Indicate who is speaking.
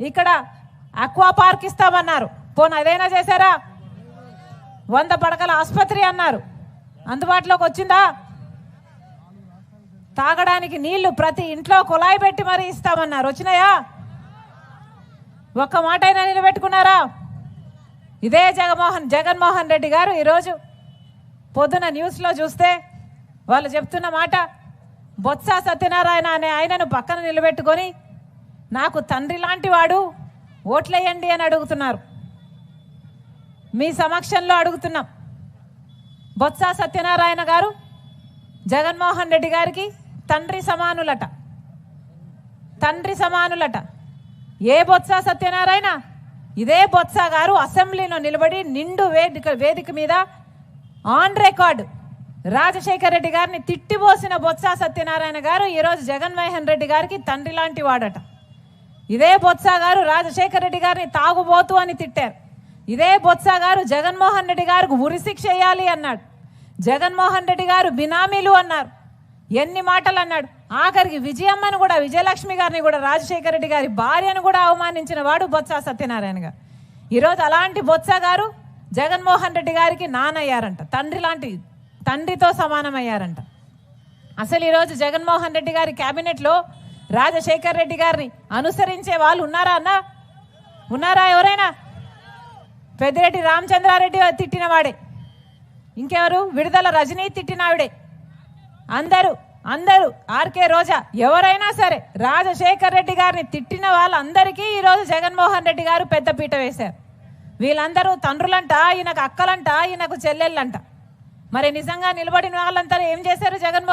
Speaker 1: ఇక్కడ aqua park ఇస్తామన్నారు. పోను అదైనా చేశారా? వంద పడకల ఆసుపత్రి అన్నారు. అందుబాటులోకి వచ్చిందా? తాగడానికి నీళ్ళు ప్రతి ఇంట్లో కుళాయి పెట్టి మరీ ఇస్తామన్నారు. వచ్చినాయా? ఒక్క మాట అయినా నిలబెట్టుకున్నారా? ఇదే జగన్మోహన్ జగన్మోహన్ రెడ్డి గారు ఈరోజు పొద్దున న్యూస్లో చూస్తే వాళ్ళు చెప్తున్న మాట బొత్స సత్యనారాయణ అనే ఆయనను పక్కన నిలబెట్టుకొని నాకు తండ్రి లాంటి వాడు ఓట్లేయండి అని అడుగుతున్నారు. మీ సమక్షంలో అడుగుతున్నాం. బొత్స సత్యనారాయణ గారు జగన్మోహన్ రెడ్డి గారికి తండ్రి సమానులట. తండ్రి సమానులట. ఏ బొత్స సత్యనారాయణ? ఇదే బొత్స గారు అసెంబ్లీలో నిలబడి నిండు వేదిక వేదిక మీద ఆన్ రికార్డ్ రాజశేఖర రెడ్డి గారిని తిట్టిపోసిన బొత్స సత్యనారాయణ గారు ఈరోజు జగన్మోహన్ రెడ్డి గారికి తండ్రి లాంటి వాడట. ఇదే బొత్స గారు రాజశేఖర రెడ్డి గారిని తాగుబోతు అని తిట్టారు. ఇదే బొత్స గారు జగన్మోహన్ రెడ్డి గారికి ఉరిశిక్ష వేయాలి అన్నాడు. జగన్మోహన్ రెడ్డి గారు బినామీలు అన్నారు. ఎన్ని మాటలు అన్నాడు. ఆఖరికి విజయమ్మను కూడా విజయలక్ష్మి గారిని కూడా రాజశేఖర రెడ్డి గారి భార్యను కూడా అవమానించిన వాడు బొత్స సత్యనారాయణ గారు. ఈరోజు అలాంటి బొత్స గారు జగన్మోహన్ రెడ్డి గారికి నానయ్యారంట. తండ్రి లాంటి తండ్రితో సమానమయ్యారంట. అసలు ఈరోజు జగన్మోహన్ రెడ్డి గారి క్యాబినెట్లో రాజశేఖర్ రెడ్డి గారిని అనుసరించే వాళ్ళు ఉన్నారా అన్న? ఉన్నారా ఎవరైనా? పెద్దిరెడ్డి రామచంద్రారెడ్డి తిట్టిన వాడే. ఇంకెవరు? విడుదల రజనీ తిట్టినావిడే అందరూ అందరూ ఆర్కే రోజా ఎవరైనా సరే రాజశేఖర్ రెడ్డి గారిని తిట్టిన వాళ్ళందరికీ ఈరోజు జగన్మోహన్ రెడ్డి గారు పెద్దపీట వేశారు. వీళ్ళందరూ తండ్రులంట ఈయనకు అక్కలంట ఈయనకు చెల్లెళ్ళంట. మరి నిజంగా నిలబడిన వాళ్ళంతా ఏం చేశారు జగన్మోహన్